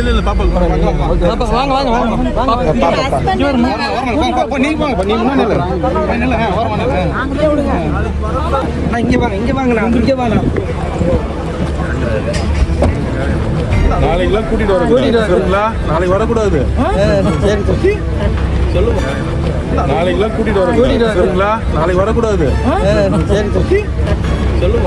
இல்ல இல்ல பாப்பா வாங்க வாங்க வாங்க வாங்க நீங்க வாங்க நீங்க முன்னாடி. முன்னாடி நில்லு. ஆ, ஓரமா நில்லு. இங்க வாங்க இங்க வாங்க நான் இங்க வாங்க. நாளைக்கெல்லாம் கூட்டிட்டு வர நாளைக்கு வரக்கூடாது. சரி சொல்லுங்க. நாளைக்கெல்லாம் கூட்டிட்டு வர சரிங்களா நாளைக்கு வரக்கூடாது. சரி. சொல்லுங்க.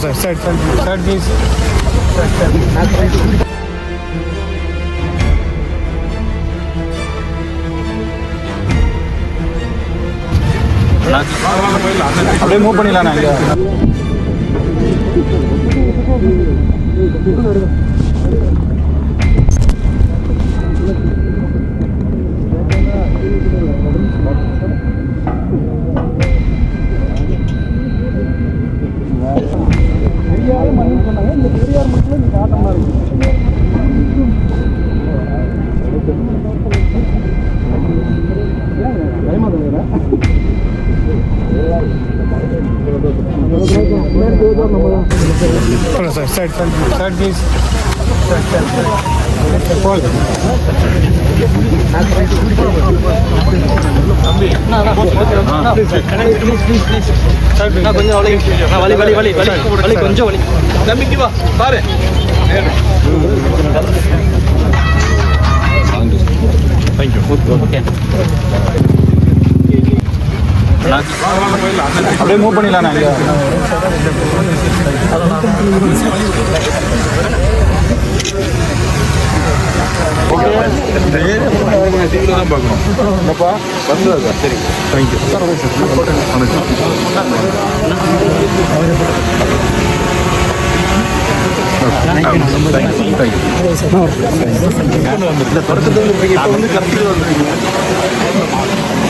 சார் சார் சார் ப்ளீஸ் அப்படியே மூவ் பண்ணிடலாம் நாங்க சார். சார் சார் ப்ளீஸ் கொஞ்சம் வலி வலி வலி வலி வலி வலி கொஞ்சம் வலி நம்பிக்கை வா பாரு அப்படியே மூவ் பண்ணிடலாம் நாங்க தான் பார்க்கணும் என்னப்பா? வந்துடாதா சரி தேங்க்யூ இப்போ வந்து கரெக்டாக வந்துருக்கீங்க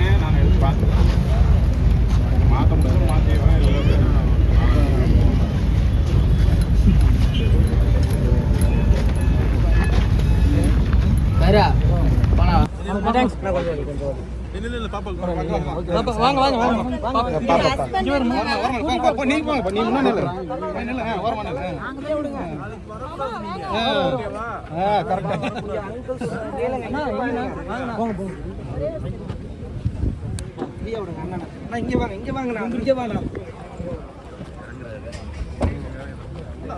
வச்சிருங்க நான் எடுத்து பார்த்துக்கிறேன் மாற்ற முடியும் மாற்றிடுவேன் இல்லை வாங்க வாங்க வாங்க நீங்க வாங்க நீங்க முன்னாடி நில்லு. முன்னாடி நில்லு. ஆ, ஆ, கரெக்டா. இங்க வாங்க இங்க வாங்க நான் இங்க வாங்க.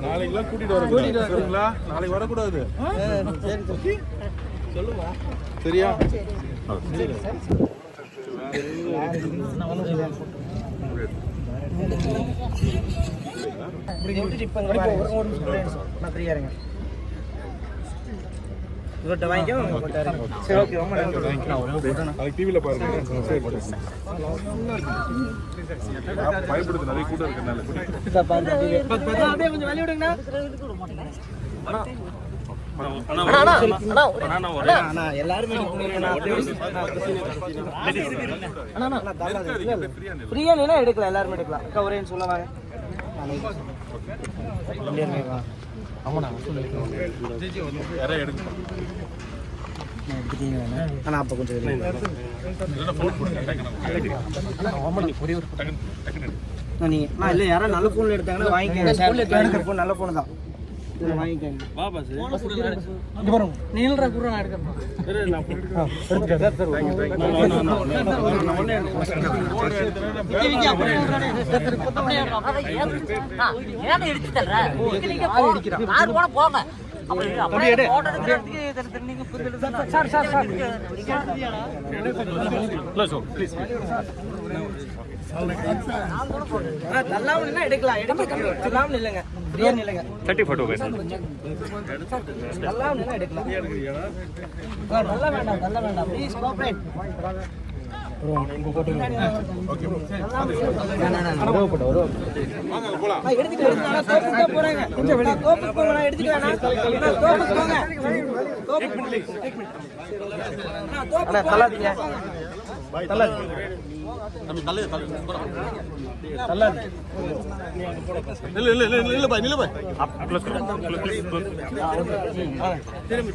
நாளைக்கெல்லாம் கூட்டிட்டு வர சரிங்களா? நாளைக்கு வரக்கூடாது. சரி சரியா? இப்போ. ஒரு நிமிஷம் நான் ஃப்ரீயா இருங்க. இவர்கிட்ட வாங்கிக்கோ சரி ஓகே ரொம்ப நன்றி நாளைக்கு டிவியில் பாருங்க பயப்படுது நிறைய கூட்டம் இருக்கனால கொஞ்சம் இல்லைன்னா எடுக்கலாம் எல்லாருமே எடுக்கலாம் அக்கா ஒரே அண்ணா அப்போ கொஞ்சம் இல்லைன்னா ஃபோன் போடுங்க டக்குன்னு டக்குன்னு நான் நீங்க நான் இல்லை யாராவது நல்ல ஃபோனில் எடுத்தாங்கன்னா ஃபோன் நல்ல ஃபோன் தான். போங்க எடுக்கலாம் எடுக்கலாம் இல்லைங்க தேர்ட்டி ஃபோட்டோ வேணும். நல்லா வேண்டாம் நல்லா வேண்டாம். ப்ளீஸ் கோஆப்ரேட் திரும்பி